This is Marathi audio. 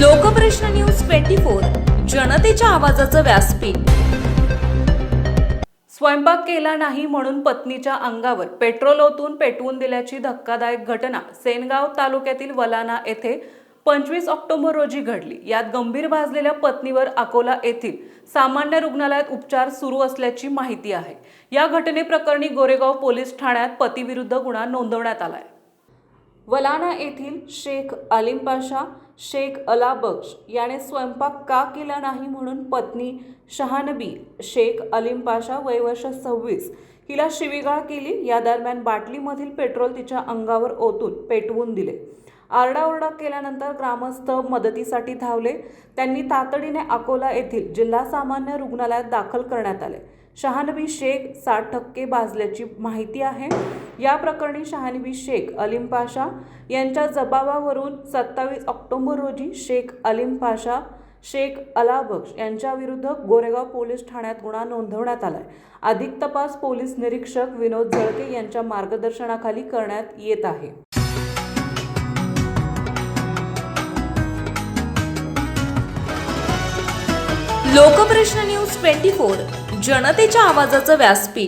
लोकप्रश्न न्यूज ट्वेंटी फोर जनतेच्या आवाजाचं व्यासपीठ. स्वयंपाक केला नाही म्हणून पत्नीच्या अंगावर पेट्रोल ओतून पेटवून दिल्याची धक्कादायक घटना सेनगाव तालुक्यातील वलाना येथे पंचवीस ऑक्टोबर रोजी घडली. यात गंभीर भाजलेल्या पत्नीवर अकोला येथील सामान्य रुग्णालयात उपचार सुरू असल्याची माहिती आहे. या घटनेप्रकरणी गोरेगाव पोलीस ठाण्यात पतीविरुद्ध गुन्हा नोंदवण्यात आलाय. वलाना येथील शेख अलीम पाशा शेख अला बक्ष याने स्वयंपाक का केला नाही म्हणून पत्नी शहानबी शेख अलिम पाशा वय वर्ष सव्वीस हिला शिवीगाळ केली. या दरम्यान बाटलीमधील पेट्रोल तिच्या अंगावर ओतून पेटवून दिले. आरडाओरडा केल्यानंतर ग्रामस्थ मदतीसाठी धावले. त्यांनी तातडीने अकोला येथील जिल्हा सामान्य रुग्णालयात दाखल करण्यात आले. शहानबी शेख साठ टक्के भाजल्याची माहिती आहे. या प्रकरणी शहानबी शेख अलीम पाशा यांच्या जबाबावरून सत्तावीस ऑक्टोबर रोजी शेख अलीम पाशा शेख अलाबक्ष यांच्याविरुद्ध गोरेगाव पोलीस ठाण्यात गुन्हा नोंदवण्यात आलाय. अधिक तपास पोलीस निरीक्षक विनोद झळके यांच्या मार्गदर्शनाखाली करण्यात येत आहे. लोकप्रश्न न्यूज ट्वेंटी फोर जनतेच्या आवाजाचं व्यासपीठ.